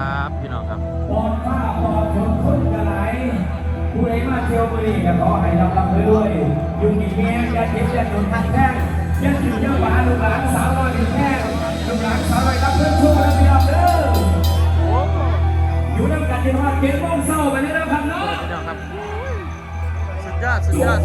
ครับพี่น้องครับปอดฟ้าปอดฝนคนกระไหลผู้ใดมาเที่ยวบุรีก็ขอให้รับรับไปด้วยอยู่ดีแม่อย่าเจ็บอย่าโดนทางแท้งอย่าถึงอย่าหวานลูกหลานสาวน้อยถึงแท้งลูกหลานสาวน้อยรับเพื่อนทุกคนพี่น้องเด้ออยู่น้ำกันที่ว่าเก็บโมงเศร้าไปนี่นะครับเนาะพี่น้องครับสุดยอดสุดยอด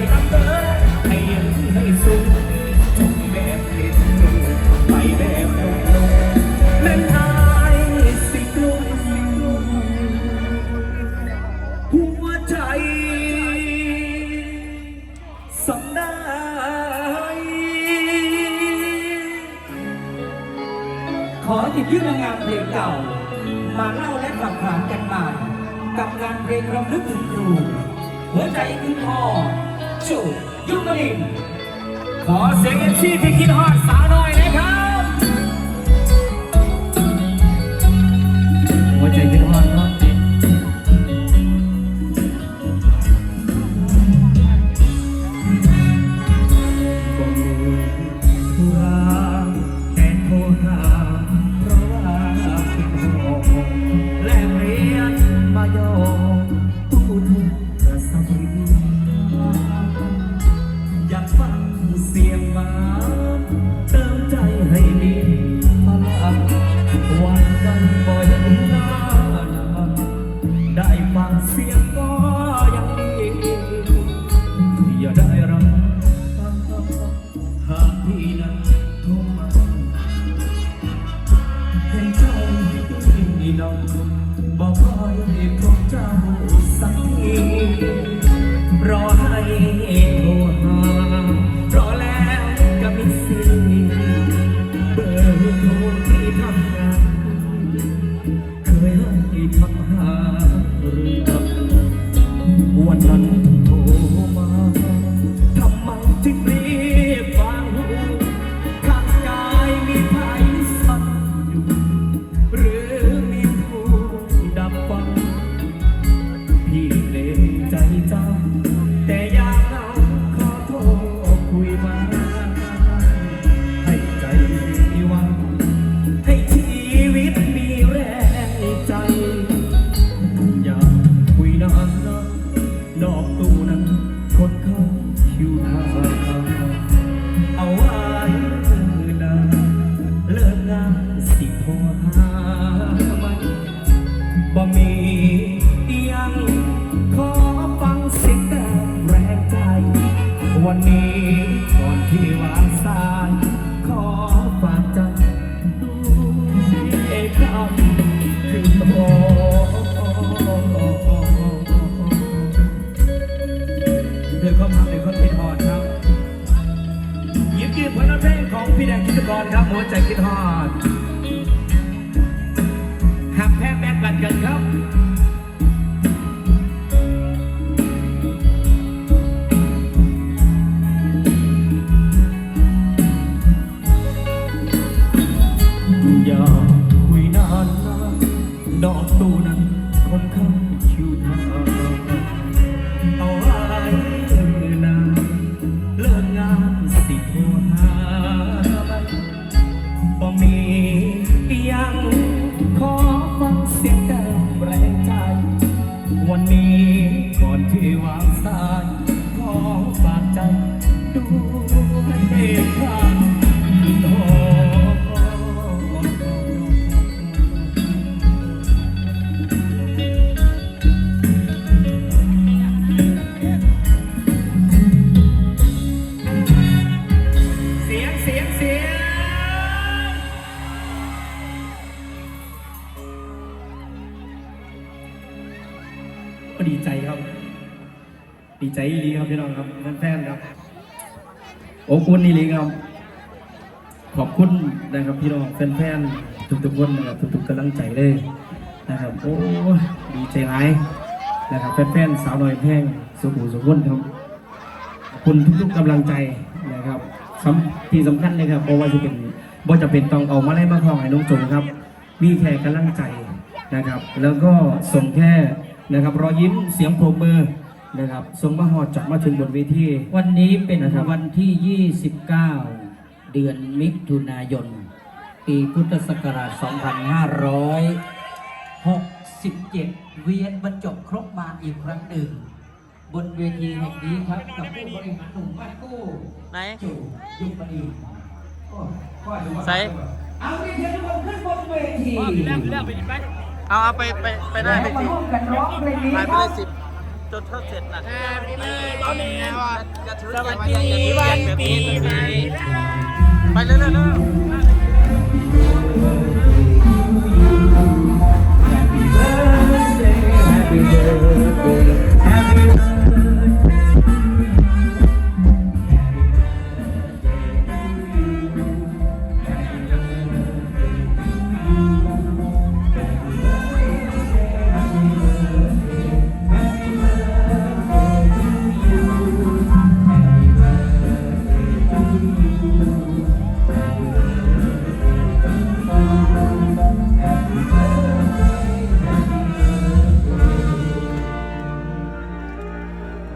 ขจงแบบเห็นไปแบบลงลงนั่นอายสิกลุ้มหัวใจสองได้ขอหยิบยื่นงานเพลงเก่า มาเล่าและขับขานกันมากับงานเพลงรำลึกถึงครูหัวใจคือพ่อ ชูยุบดินขอเสียงเอฟซีที่คิดฮอดสาวน้อย ดอกตูนั้นคนเข้าคิวทาเอาไว้นาเลิกงานสิโทรหามันบ่มียังขอฟังเสียงแต่แรงใจ วันนี้ก่อนที่วา งของพี่แดงกิจกรครับหัวใจคิดฮอดหักแพ้แบกกันกันครับอย่าคุยนานนะดอกตูนั้นคนข้าคิ เสียงเสียงก็ดีใจครับ ดีใจดีครับพี่น้องครับแฟนๆครับ โอ้คุณนี่เลยครับ ขอบคุณนะครับพี่น้องแฟนๆทุกๆคนนะครับทุกๆกำลังใจเลยนะครับโอ้ดีใจร้ายนะครับแฟนๆสาวน้อยแพงสุขุสุขคนครับขอบคุณทุกๆกำลังใจนะครับ สำที่สำคัญเลยครับเพราะว่าจะเป็นบ่จะเป็นต้องเอามาไล่มาคลองให้น้องจงครับ มีแค่กำลังใจนะครับ แล้วก็ส่งแค่นะครับรอยยิ้มเสียงปรบมือนะครับส่งมาหอดจัดมาถึงบนเวที วันนี้เป็นนะครับ วันที่ 29 เดือนมิถุนายน ปีพุทธศักราช 2567 เวียนบรรจบครบมาอีกครั้งหนึ่ง บนเวทีแห่งนี้ครับกับผู้บริหารหนุ่มบ้านกู้ไหนจู่ยุบดีโอ้ข้อดูว่าใส่เอาดิเชิญทุกคนขึ้นบนเวทีเอาเอาไปไปไปได้แล้วไปมาสิร่วมกันร้องเพลงนี้ไปไปครัเลบยสิบจนเท่าเสร็จนะสสวัสดีวันปีใหม่ไปเรื่อยๆ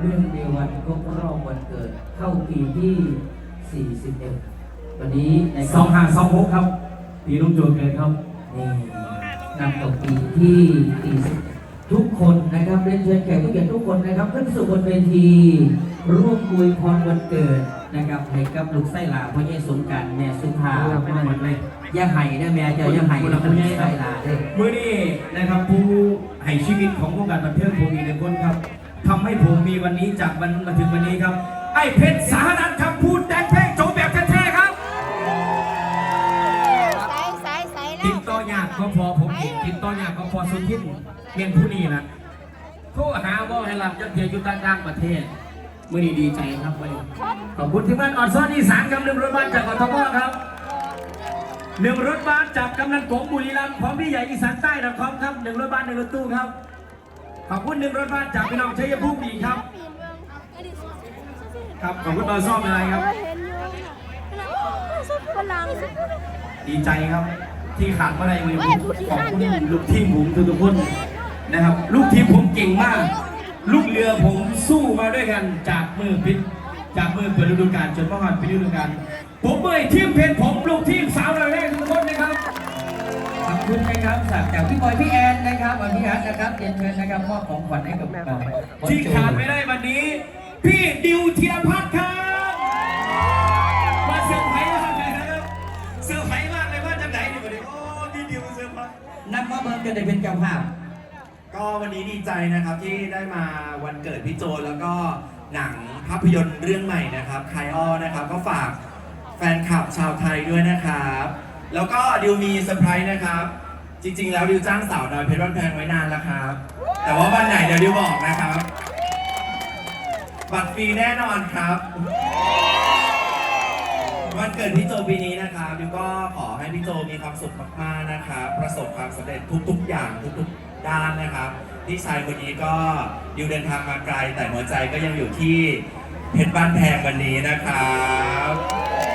เรื่อยเรื่องเดียววันครบรอบวันเกิดเข้าปีที่ 41 วันนี้ในสองห้าสองหกครับปีน้องโจเกิดครับนี่นำต่อปีที่40ทุกคนนะครับเรียนเชิญแขกผู้เกียรติทุกคนนะครับขึ้นสู่บนเวที ร่วมอวยพรวันเกิดนะครับให้กับลูกไส้หลาพ่อเยสงกรารแม่สุภาไม่ได้หมดเลยอย่าไห้นะแม่เจะอย่าไห้คนนะละคนใหญ่ไส้หลาเด้อมื่อนี้นะครับผู้ให้ชีวิตของวงการบันเทิงผมอีกหนึ่งคนครับ ทำให้ผมมีวันนี้จากวันมาถึงวันนี้ครับ ไอ้เพชรสานันท์ครับพูดแต่งเพลงโจบแบบแท้ๆครับใส่ใส่ใส่แล้ติวดต่อยากก็พอผมเองติดต่อยากก็พอสุทินเมียนผู้นี้นะโทรหาว่าให้รับจะเทียอยู่ต่างๆประเทศมื่อนี้ดีใจครับวันนี้ขอบคุณทีมงานออนซ่อนอีสานครับหนึ่งรถบัสจากกทมครับหนึ่งรถบัสจากกำนันโกงบุรีรัมย์พร้อมพี่ใหญ่อีสานใต้นครครับหนึ่งรถบัสหนึ่งรถตู้ครับ ขอบคุณหนึ่งรถบัสจากพี่น้องชัยภูมิอีกครับ ครับขอบคุณตอนซ่อมอะไรครับเห็นอยู่สุดพลังดีใจครับ ที่ขาดมาได้เลยผมขอบคุณลูกทีมผมทุกๆคนนะครับ ลูกทีมผมเก่งมาก ลูกเรือผมสู้มาด้วยกันจากมือพิษจากมือเปิดฤดูกาลจนมาผ่านปีฤดูกาลผมเมื่อยทีมเพนผมลูกทีมสาวเราแรกทุกคนนะ คุณนะครับจากจากพี่บอยพี่แอนนะครับพี่อาร์ตนะครับเรียนเชิญนะครับมอบของขวัญให้กับเอ่ที่ขาดไม่ได้วันนี้ พี่ดิวธีรพัฒน์ครับมาเซอร์ไพรส์มากเลยนะครับเซอร์ไพรส์มากเลยว่าจะไหนดีกว่านี้โอ้พี่ดิวเซอร์ไพรส์นำมาเบิร์กันได้เป็นเจ้าภาพก็วันนี้ดีใจนะครับที่ได้มาวันเกิดพี่โจแล้วก็หนังภาพยนตร์เรื่องใหม่นะครับไคายอ้อนะครับ ก็ฝากแฟนคลับชาวไทยด้วยนะครับ แล้วก็ดิวมีเซอร์ไพรส์นะครับ จริง ๆ แล้วดิวจ้างสาวน้อยเพชรบ้านแพงไว้นานแล้วครับ แต่ว่าวันไหนเดี๋ยวดิวบอกนะครับ บัตรฟรีแน่นอนครับ วันเกิดพี่โจปีนี้นะครับดิวก็ขอให้พี่โจมีความสุขมากๆนะครับประสบความสำเร็จทุก ๆ อย่างทุกๆด้านนะครับพี่ชายคนนี้ก็ดิวเดินทางมาไกล แต่หัวใจก็ยังอยู่ที่เพชรบ้านแพงวันนี้นะครับ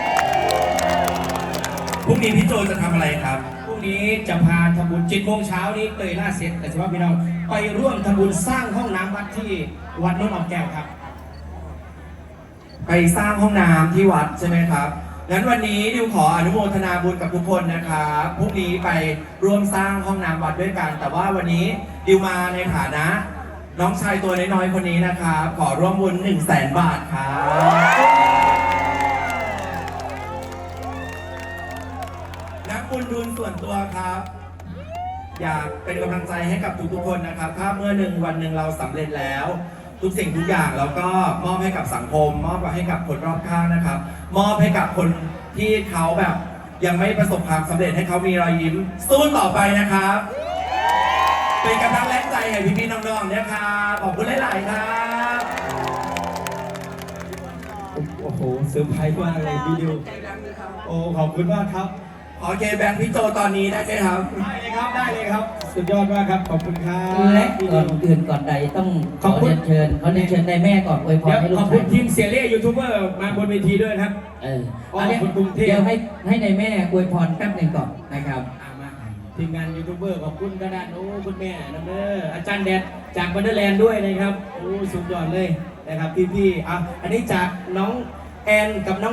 พรุ่งนี้พี่โจจะทำอะไรครับ พรุ่งนี้จะพาทำบุญจิตโมงเช้านี้เตยล่าเสร็จแต่เฉพาะพี่น้องไปร่วมทำบุญสร้างห้องน้ำวัดที่วัดโน้นออกแก้วครับ ไปสร้างห้องน้ำที่วัดใช่ไหมครับ งั้นวันนี้ดิวขออนุโมทนาบุญกับทุกคนนะครับพรุ่งนี้ไปร่วมสร้างห้องน้ำวัดด้วยกัน แต่ว่าวันนี้ดิวมาในฐานะ น้องชายตัวน้อยๆคนนี้นะครับ ขอร่วมบุญ1 0 0 0 0แสนบาทครับ นักบุญทุนส่วนตัวครับ อยากเป็นกำลังใจให้กับทุกๆคนนะครับ ถ้าเมื่อหนึ่งวันหนึ่งเราสำเร็จแล้ว ทุกสิ่งทุกอย่างเราก็มอบให้กับสังคม มอบให้กับคนรอบข้างนะครับ มอบให้กับคนที่เขาแบบ ยังไม่ประสบความสำเร็จให้เขามีรอยยิ้มสู้ต่อไปนะครับ เป็นกำลังแรงใจให้พี่ๆน้องๆนะครับขอบคุณหลายๆครับ โอ้โหเซอร์ไพรส์มากเลยพี่ดิวโอ้ขอบคุณมากครับ ขอเคแบงค์พี่โจตอนนี้ได้ไหมครับ ได้เลยครับ ได้เลยครับ สุดยอดมากครับ ขอบคุณครับและก่อนอื่นก่อนใดต้องขอเรียนเชิญขอเรียนเชิญในแม่ก่อนอวยพรเดี๋ยวให้ลูขกอบคุชาณยทีมเสียเล่ยูทูบเบอร์มาบนเวทีด้วยนะครับ เอออ๋อเอาเดี๋ยวคนกรุงเทพเดี๋ยวให้ให้ในแม่อวยพรแป๊บหนึ่งก่อนนะครับอะมาทีมงานยูทูบเบอร์ขอบคุณกระดานโอ้คุณแม่น้ำเด้ออาจารย์แดดจากบันเดอร์แลนด์ด้วยนะครับโอ้สุดยอดเลยนะครับพี่ๆอะอันนี้จากน้องแอนกับน้อง